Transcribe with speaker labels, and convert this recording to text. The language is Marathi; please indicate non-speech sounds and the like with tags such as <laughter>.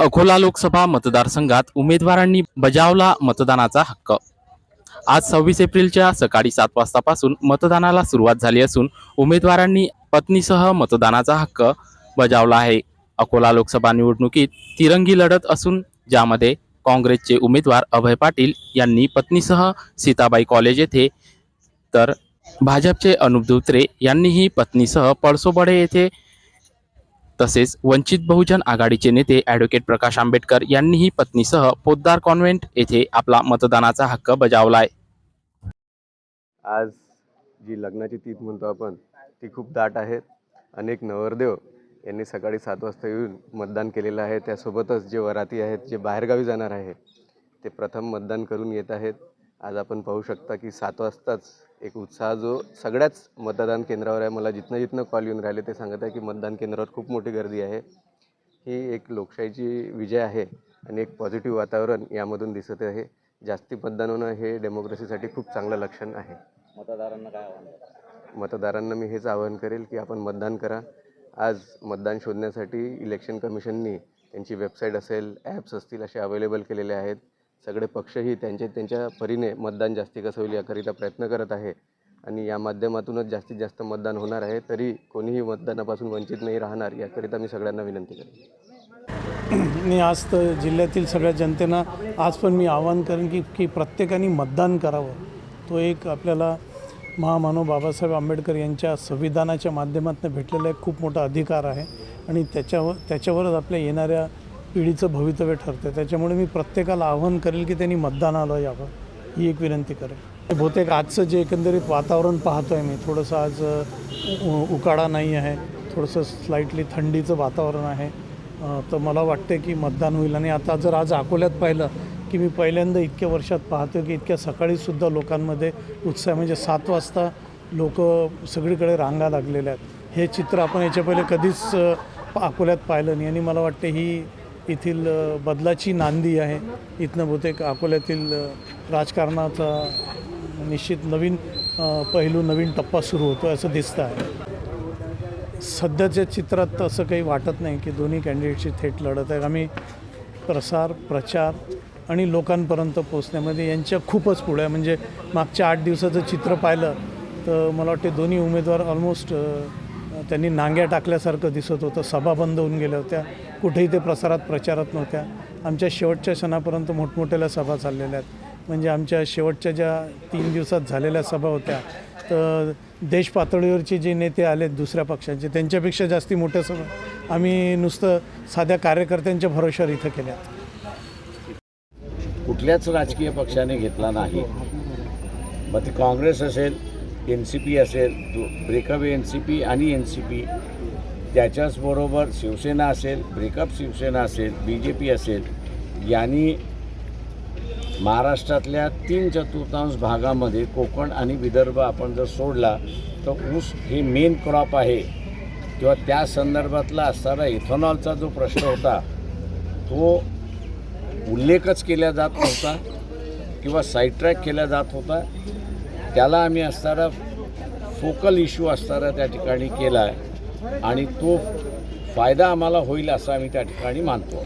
Speaker 1: अकोला लोकसभा मतदारसंघात उमेदवारांनी बजावला मतदानाचा हक्क. आज सव्वीस एप्रिलच्या सकाळी सात वाजतापासून मतदानाला सुरुवात झाली असून उमेदवारांनी पत्नीसह मतदानाचा हक्क बजावला आहे. अकोला लोकसभा निवडणुकीत तिरंगी लढत असून ज्यामध्ये काँग्रेसचे उमेदवार अभय पाटील यांनी पत्नीसह सीताबाई कॉलेज येथे तर भाजपचे अनुप धुत्रे यांनीही पत्नीसह पळसोबडे येथे तसेच वंचित बहुजन आघाडीचे नेते ॲडव्होकेट प्रकाश आंबेडकर यांनीही पत्नीसह पोद्दार कॉन्व्हेंट येथे आपला मतदानाचा हक्क बजावलाय.
Speaker 2: आज जी लग्नाची तीथ म्हणतो आपण ती खूप दाट आहे. अनेक नवरदेव यांनी सकाळी सात वाजता येऊन मतदान केलेलं आहे. त्यासोबतच जे वराती आहेत जे बाहेरगावी जाणार आहे ते प्रथम मतदान करून येत आहेत. आज आपण पाहू शकता की सात वाजताच एक उत्साह जो सगळ्याच मतदान केंद्रावर आहे. मला जिथनं जिथनं कॉल येऊन राहिले ते सांगत आहे की मतदान केंद्रावर खूप मोठी गर्दी आहे. ही एक लोकशाहीची विजय आहे आणि एक पॉझिटिव्ह वातावरण यामधून दिसत आहे. जास्ती मतदान होणं हे डेमोक्रेसीसाठी खूप चांगलं लक्षण आहे.
Speaker 3: मतदारांना काय आव्हान
Speaker 2: मतदारांना मी हेच आवाहन करेल की आपण मतदान करा. आज मतदान शोधण्यासाठी इलेक्शन कमिशननी त्यांची वेबसाईट असेल ॲप्स असतील असे अवेलेबल केलेले आहेत. सगळे पक्षही त्यांचे त्यांच्या परीने मतदान जास्ती कसं होईल याकरिता प्रयत्न करत आहे. आणि या माध्यमातूनच जास्तीत जास्त मतदान होणार आहे. तरी कोणीही मतदानापासून वंचित नाही राहणार याकरिता मी सगळ्यांना विनंती करेन. <clears throat>
Speaker 4: मी आज तर जिल्ह्यातील सगळ्या जनतेनं आज पण मी आवाहन करेन की की प्रत्येकाने मतदान करावं. तो एक आपल्याला महामानव बाबासाहेब आंबेडकर यांच्या संविधानाच्या माध्यमातून भेटलेला एक खूप मोठा अधिकार आहे. आणि त्याच्यावर त्याच्यावरच आपल्या येणाऱ्या पिढीचं भवितव्य ठरतं त्याच्यामुळे मी प्रत्येकाला आवाहन करेल की त्यांनी मतदानाला यावं ही एक विनंती करेल. बहुतेक आजचं जे एकंदरीत वातावरण पाहतो आहे मी थोडंसं आज उ- उकाडा नाही आहे थोडंसं स्लाइटली थंडीचं वातावरण आहे. तर मला वाटते की मतदान होईल. आणि आता जर आज अकोल्यात पाहिलं की मी पहिल्यांदा इतक्या वर्षात पाहतो की इतक्या सकाळीसुद्धा लोकांमध्ये उत्साह म्हणजे सात वाजता लोक सगळीकडे रांगा लागलेल्या आहेत. हे चित्र आपण याच्या पहिले कधीच अकोल्यात पाहिलं नाही. आणि मला वाटते ही येथील बदलाची नांदी आहे. इथनं बहुतेक अकोल्यातील राजकारणाचा निश्चित नवीन पहिलू पैलू नवीन टप्पा सुरू होतो असं दिसतं आहे. सध्याच्या चित्रात असं काही वाटत नाही की दोन्ही कॅन्डिडेटची थेट लढत आहे. आम्ही प्रसार प्रचार आणि लोकांपर्यंत पोचण्यामध्ये यांच्या खूपच पुढे आहे. म्हणजे मागच्या आठ दिवसाचं चित्र पाहिलं तर मला वाटते दोन्ही उमेदवार ऑलमोस्ट त्यांनी नांग्या टाकल्यासारखं दिसत होतं. सभा बंद होऊन गेल्या होत्या. कुठेही ते प्रसारात प्रचारात नव्हत्या. आमच्या शेवटच्या क्षणापर्यंत मोठमोठ्याल्या सभा चाललेल्या आहेत. म्हणजे आमच्या शेवटच्या ज्या तीन दिवसात झालेल्या सभा होत्या तर देश पातळीवरचे जे नेते आले दुसऱ्या पक्षांचे त्यांच्यापेक्षा जास्ती मोठ्या सभा आम्ही नुसतं साध्या कार्यकर्त्यांच्या भरोश्यावर इथं केल्यात
Speaker 3: कुठल्याच राजकीय पक्षाने घेतला नाही. मग ते काँग्रेस असेल एन सी पी असेल ब्रेकअवे एन सी पी आणि एन सी पी त्याच्याचबरोबर शिवसेना असेल ब्रेकअप शिवसेना असेल बी जे पी असेल यांनी महाराष्ट्रातल्या तीन चतुर्थांश भागामध्ये कोकण आणि विदर्भ आपण जर सोडला तर ऊस हे मेन क्रॉप आहे. किंवा त्या संदर्भातला असणारा इथेनॉलचा जो प्रश्न होता तो उल्लेखच केला जात नव्हता किंवा साईडट्रॅक केला जात होता. त्याला आम्ही असणारा फोकल इश्यू असणारा त्या ठिकाणी केला आहे आणि तो फायदा आम्हाला होईल असं आम्ही त्या ठिकाणी मानतो.